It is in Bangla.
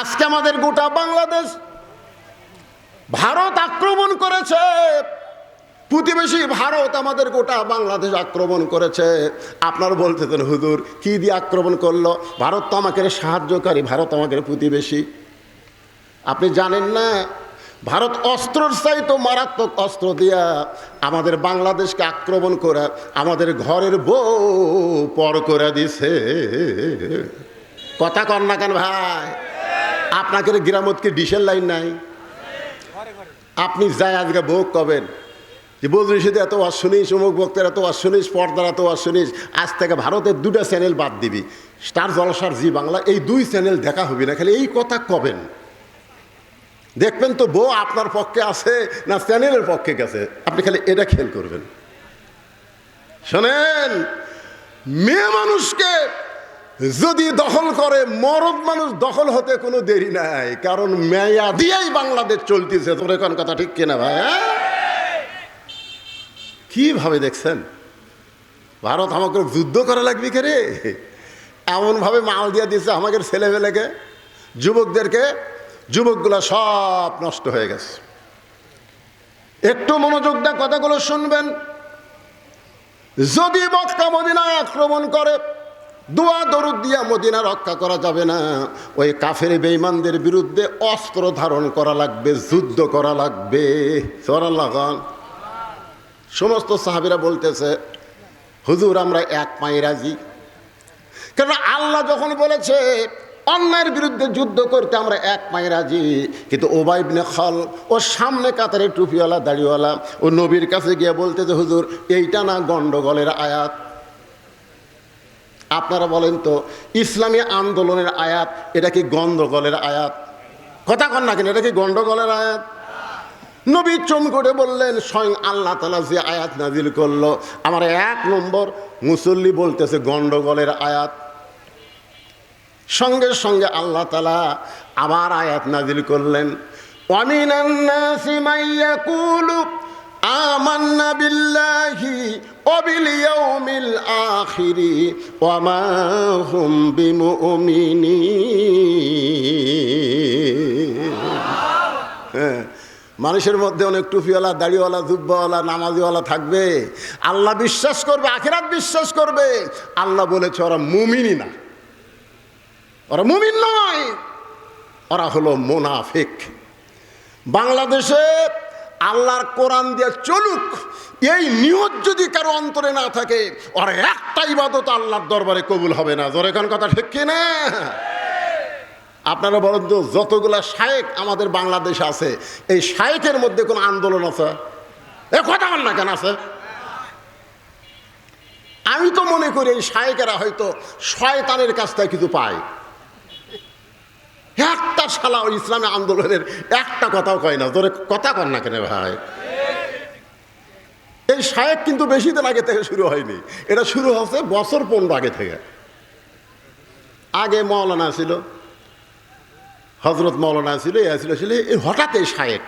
আজকে আমাদের গোটা বাংলাদেশ ভারত আক্রমণ করেছে। প্রতিবেশী ভারত আমাদের গোটা বাংলাদেশ আক্রমণ করেছে। আপনার বলতেছেন হুজুর, কি দিয়ে আক্রমণ করল? ভারত তো আমাকে সাহায্যকারী, ভারত আমাকে প্রতিবেশী। আপনি জানেন না, ভারত অস্ত্রর চাইতো মারাত্মক অস্ত্র দিয়া আমাদের বাংলাদেশকে আক্রমণ করে আমাদের ঘরের বউ পর করে দিছে। কথা কর না কেন ভাই? আপনাকে গ্রামতকে ডিসেল লাইন নাই। আপনি যাই আজকে ভোগ কবেন। যে বদরিশিতে এত ওয়াজ অমুক বক্তের এত ওয়াজ শুনিস, পর্দার এত ওয়াজ আজ থেকে ভারতের দুটা চ্যানেল বাদ দিবি। স্টার জলসার জি বাংলা, এই দুই চ্যানেল দেখা হবি না, খালি এই কথা কবেন। দেখবেন তো বউ আপনার পক্ষে আছে না চ্যানেলের পক্ষে গেছে। আপনি খালি এটা খেয়াল করবেন। শোনেন, মেয়ে মানুষকে যদি দখল করে, মরদ মানুষ দখল হতে কোনো দেরি নাই। কারণ মেয়া দিয়েই বাংলাদেশ চলতেছে। তোর এখন কথা ঠিক কিনা ভাই হ্যাঁ? কীভাবে দেখছেন? ভারত আমাকে যুদ্ধ করা লাগবে কে রে? এমনভাবে মাল দিয়ে দিচ্ছে আমাদের ছেলেবেলেকে যুবকদেরকে, যুবকগুলা সব নষ্ট হয়ে গেছে। একটু মনোযোগ দিয়ে কথাগুলো শুনবেন। যদি মক্কা মদিনা আক্রমণ করে দোয়া দরুদ দিয়া মদিনা রক্ষা করা যাবে না। ওই কাফের বেইমানদের বিরুদ্ধে অস্ত্র ধারণ করা লাগবে, যুদ্ধ করা লাগবে। সমস্ত সাহাবিরা বলতেছে, হুজুর, আমরা এক পায়ে রাজি। কারণ আল্লাহ যখন বলেছে অন্যায়ের বিরুদ্ধে যুদ্ধ করতে আমরা এক পায়ে রাজি। কিন্তু ওবাইবনে খল ও সামনে কাতারে টুপিওয়ালা, দাড়িওয়ালা, ও নবীর কাছে গিয়ে বলতেছে, হুজুর, এইটা না গন্ডগোলের আয়াত। আপনারা বলেন তো, ইসলামী আন্দোলনের আয়াত, এটা কি গন্ডগোলের আয়াত? কথা কন না কেন, এটা কি গন্ডগোলের আয়াত? নবী চমকটে বললেন, স্বয়ং আল্লাহ তালা যে আয়াত নাজিল করল, আমার এক নম্বর মুসল্লি বলতেছে গন্ডগোলের আয়াত। সঙ্গে সঙ্গে আল্লাহ তালা আবার আয়াত নাজিল করলেন অমিনান্নাসি মাইয়াকুলু আমান্না আখিরি ওয়া মা হুম বিমুমিনিন। হ্যাঁ মানুষের মধ্যে অনেক টুপিওয়ালা, দাড়িওয়ালা, জুব্বাওয়ালা, নামাজিওয়ালা থাকবে। আল্লাহ বিশ্বাস করবে, আখেরাত বিশ্বাস করবে। আল্লাহ বলেছে, ওরা মুমিনই না। ওরা মুমিন নয়, ওরা হলো মোনাফিক। বাংলাদেশে আল্লাহর কোরআন দিয়ে চলুক এই নিয়ত যদি কারও অন্তরে না থাকে, আর একটা ইবাদত আল্লাহর দরবারে কবুল হবে না। জোরে কোন কথা ঠিক না আপনারা বলেন তো, যতগুলা শায়েক আমাদের বাংলাদেশে আছে, এই শায়েকের মধ্যে কোনো আন্দোলন আছে? এ কথা বল না কেন আছে? আমি তো মনে করি এই শায়েকেরা হয়তো শয়তানের কাছ থেকে কিছু পায়। একটা শালা ওই ইসলামী আন্দোলনের একটা কথাও কয় না। তোরে কথা কর না কেন ভাই? এই শায়েক কিন্তু বেশি দিন আগে থেকে শুরু হয়নি। এটা শুরু হচ্ছে বছর পনেরো আগে থেকে। আগে মৌলানা ছিল হজরত মৌলানা ছিল, এ ছিল ছিল এই হঠাৎ এই শায়েক